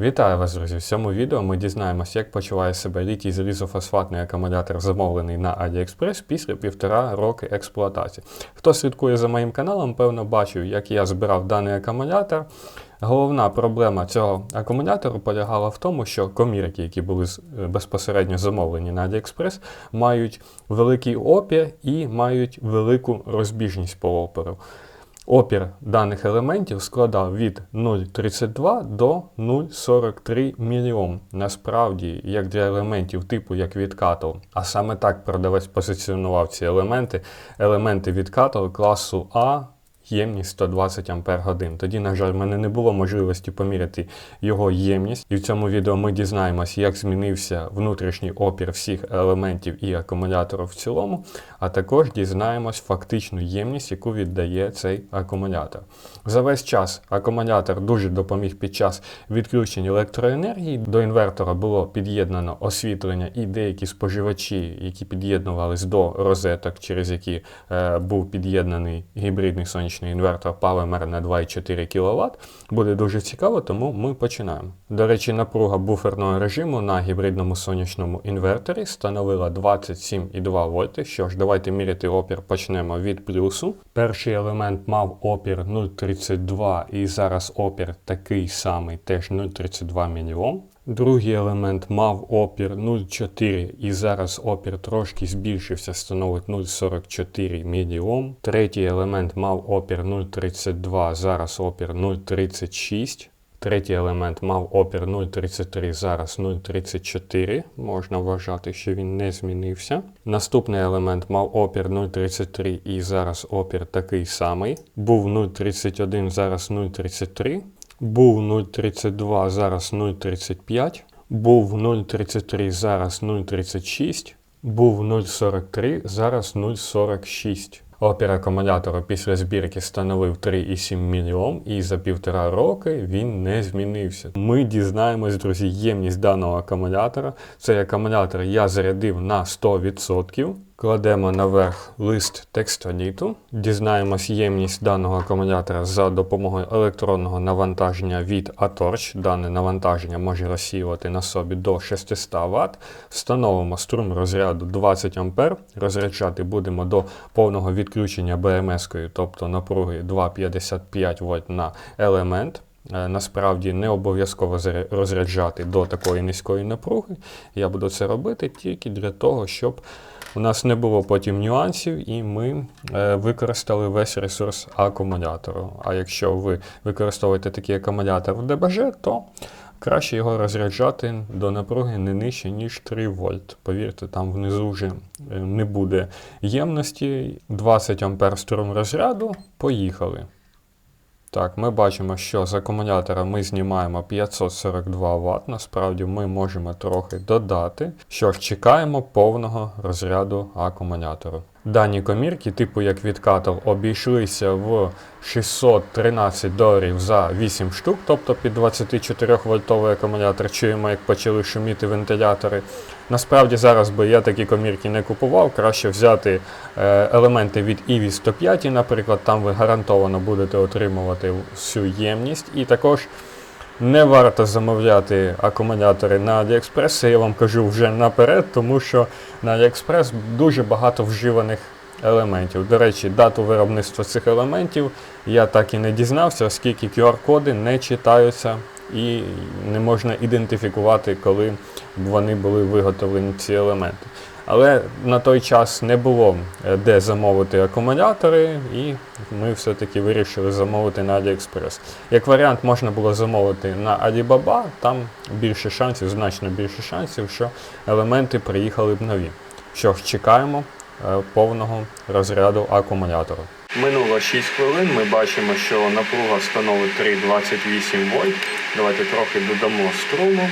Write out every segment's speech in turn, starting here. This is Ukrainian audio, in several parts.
Вітаю вас, друзі! В цьому відео ми дізнаємося, як почуває себе літій залізофосфатний акумулятор, замовлений на AliExpress після півтора роки експлуатації. Хто слідкує за моїм каналом, певно бачив, як я збирав даний акумулятор. Головна проблема цього акумулятору полягала в тому, що комірки, які були е, безпосередньо замовлені на AliExpress, мають великий опір і мають велику розбіжність по опору. Опір даних елементів складав від 0,32 до 0,43 мільйом. Насправді, як для елементів типу як від Cattle, а саме так продавець позиціонував ці елементи, елементи від Cattle класу А. Ємність 120 Ампер годин. Тоді, на жаль, в мене не було можливості поміряти його ємність. І в цьому відео ми дізнаємося, як змінився внутрішній опір всіх елементів і акумулятору в цілому, а також дізнаємось фактичну ємність, яку віддає цей акумулятор. За весь час акумулятор дуже допоміг під час відключень електроенергії. До інвертора було під'єднано освітлення і деякі споживачі, які під'єднувались до розеток, через які е, був під'єднаний гібридний сонячний інвертор Polymer на 2,4 кВт. Буде дуже цікаво, тому ми починаємо. До речі, напруга буферного режиму на гібридному сонячному інверторі становила 27,2 вольти. Що ж, давайте міряти опір. Почнемо від плюсу. Перший елемент мав опір 0,32 і зараз опір такий самий, теж 0,32 мільйон. Другий елемент мав опір 0,4 і зараз опір трошки збільшився, становить 0,44 мільйон. Третій елемент мав опір 0,32, зараз опір 0,36. Третій елемент мав опір 0,33, зараз 0,34. Можна вважати, що він не змінився. Наступний елемент мав опір 0,33 і зараз опір такий самий. Був 0,31, зараз 0,33. Був 0,32, зараз 0,35. Був 0,33, зараз 0,36. Був 0,43, зараз 0,46. Опір акумулятора після збірки становив 3,7 мільйон, і за півтора роки він не змінився. Ми дізнаємось, друзі, ємність даного акумулятора. Цей акумулятор я зарядив на 100%. Кладемо наверх лист текстоніту, дізнаємось ємність даного акумулятора за допомогою електронного навантаження від Atorch. Дане навантаження може розсіювати на собі до 600 Вт. Встановимо струм розряду 20 А. Розряджати будемо до повного відключення БМС-кою, тобто напруги 2,55 вольт на елемент. Е, Насправді не обов'язково розряджати до такої низької напруги. Я буду це робити тільки для того, щоб у нас не було потім нюансів, і ми е, використали весь ресурс акумулятору. А якщо ви використовуєте такий акумулятор в ДБЖ, то краще його розряджати до напруги не нижче, ніж 3 вольт. Повірте, там внизу вже е, не буде ємності. 20 ампер струм розряду. Поїхали. Так, ми бачимо, що з акумулятора ми знімаємо 542 Вт. Насправді ми можемо трохи додати. Що ж, чекаємо повного розряду акумулятору. Дані комірки, типу як від Cattle, обійшлися в 613 доларів за 8 штук, тобто під 24 вольтовий акумулятор. Чуємо, як почали шуміти вентилятори. Насправді зараз би я такі комірки не купував. Краще взяти е, елементи від EV 105, наприклад, там ви гарантовано будете отримувати всю ємність. І також не варто замовляти акумулятори на AliExpress, це я вам кажу вже наперед, тому що на AliExpress дуже багато вживаних елементів. До речі, дату виробництва цих елементів я так і не дізнався, оскільки QR-коди не читаються і не можна ідентифікувати, коли вони були виготовлені ці елементи. Але на той час не було е, де замовити акумулятори, і ми все-таки вирішили замовити на AliExpress. Як варіант, можна було замовити на Alibaba, там більше шансів, значно більше шансів, що елементи приїхали б нові. Що ж, чекаємо е, повного розряду акумулятору. Минуло 6 хвилин. Ми бачимо, що напруга становить 3,28 вольт. Давайте трохи додамо струму.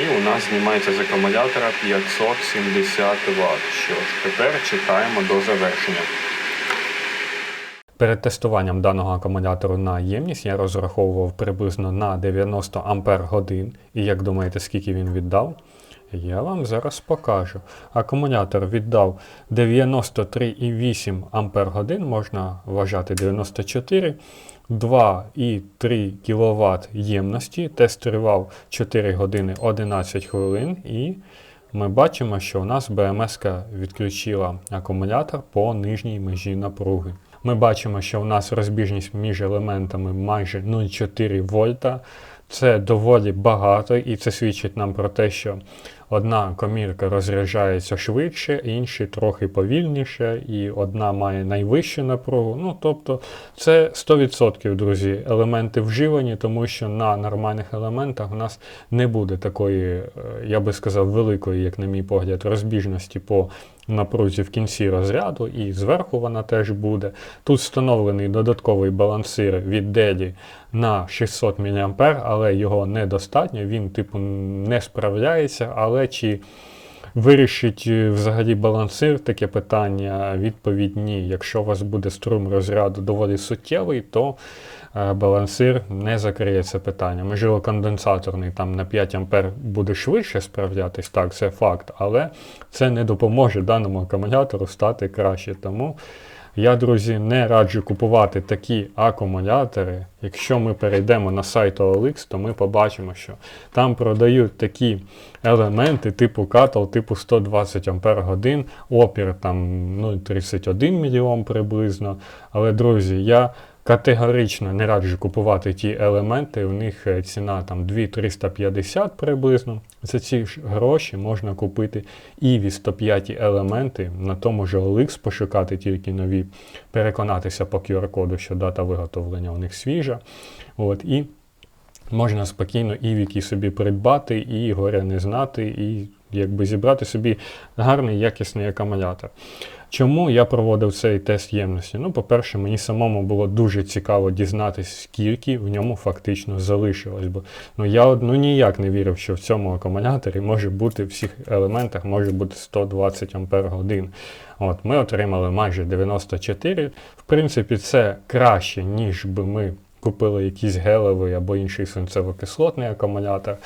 І у нас знімається з акумулятора 570 Вт. Що ж, тепер чекаємо до завершення. Перед тестуванням даного акумулятору на ємність я розраховував приблизно на 90 Ампер годин. І як думаєте, скільки він віддав? Я вам зараз покажу. Акумулятор віддав 93,8 Ампер годин, можна вважати 94. 2,3 кВт ємності. Тест тривав 4 години 11 хвилин і ми бачимо, що у нас БМС відключила акумулятор по нижній межі напруги. Ми бачимо, що у нас розбіжність між елементами майже 0,4 вольта. Це доволі багато, і це свідчить нам про те, що одна комірка розряджається швидше, інші трохи повільніше, і одна має найвищу напругу. Ну, тобто, це 100%, друзі, елементи вживані, тому що на нормальних елементах у нас не буде такої, е, я би сказав, великої, як на мій погляд, розбіжності по напрузі в кінці розряду, і зверху вона теж буде. Тут встановлений додатковий балансир від DELI на 600 мА, але його недостатньо, він, типу, не справляється. Але чи вирішить е, взагалі балансир таке питання? Відповідь ні. Якщо у вас буде струм розряду доволі суттєвий, то е, балансир не закриє це питання. Можливо, конденсаторний там на 5 А буде швидше справлятись, так, це факт, але це не допоможе даному акумулятору стати краще. Тому я, друзі, не раджу купувати такі акумулятори. Якщо ми перейдемо на сайт OLX, то ми побачимо, що там продають такі елементи типу катал, типу 120 Ампер годин, опір там 0,31 мільйон приблизно. Але, друзі, я Категорично не раджу купувати ті елементи, у них е, ціна там 2350 приблизно. За ці ж гроші можна купити і 105 елементи, на тому ж OLX пошукати тільки нові, переконатися по QR-коду, що дата виготовлення у них свіжа. От, І можна спокійно івіки собі придбати, і горя не знати, і якби зібрати собі гарний якісний акумулятор. Чому я проводив цей тест ємності? Ну, по-перше, мені самому було дуже цікаво дізнатися, скільки в ньому фактично залишилось. Бо ну, я ну, ніяк не вірив, що в цьому акумуляторі може бути в всіх елементах може бути 120 Ампер годин. От, Ми отримали майже 94. В принципі, це краще, ніж би ми купили якийсь гелевий або інший свинцево-кислотний акумулятор.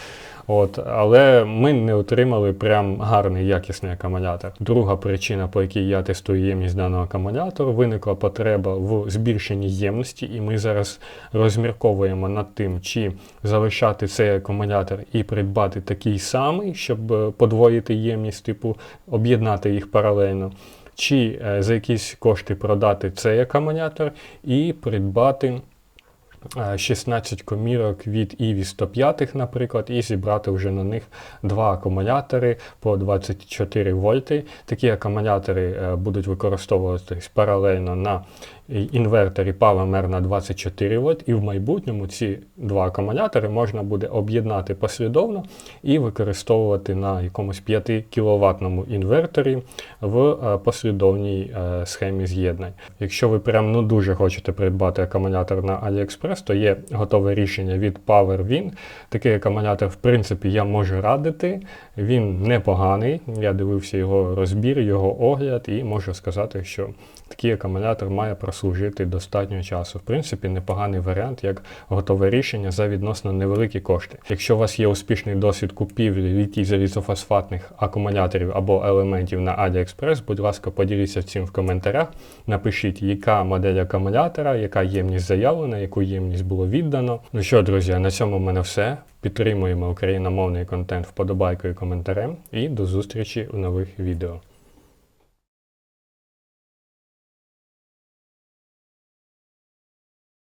От, Але ми не отримали прям гарний якісний акумулятор. Друга причина, по якій я тестую ємність даного акумулятору, виникла потреба в збільшенні ємності, і ми зараз розмірковуємо над тим, чи залишати цей акумулятор і придбати такий самий, щоб е, подвоїти ємність, типу об'єднати їх паралельно. Чи е, за якісь кошти продати цей акумулятор і придбати 16 комірок від Іві 105, наприклад, і зібрати вже на них два акумулятори по 24 вольти. Такі акумулятори е, будуть використовуватись паралельно на інверторі PowerMer на 24 вольт, і в майбутньому ці два акумулятори можна буде об'єднати послідовно і використовувати на якомусь 5 кВт інверторі в е, послідовній е, схемі з'єднань. Якщо ви прям ну дуже хочете придбати акумулятор на AliExpress, то є готове рішення від PowerWin. Такий акумулятор, в принципі, я можу радити. Він непоганий. Я дивився його розбір, його огляд, і можу сказати, що такий акумулятор має прослужити достатньо часу. В принципі, непоганий варіант, як готове рішення за відносно невеликі кошти. Якщо у вас є успішний досвід купівлі літій залізофосфатних акумуляторів або елементів на AliExpress, будь ласка, поділіться цим в коментарях. Напишіть, яка модель акумулятора, яка ємність заявлена, яку ємність було віддано. Ну що, друзі, на цьому в мене все. Підтримуємо україномовний контент вподобайкою коментарем. І до зустрічі у нових відео.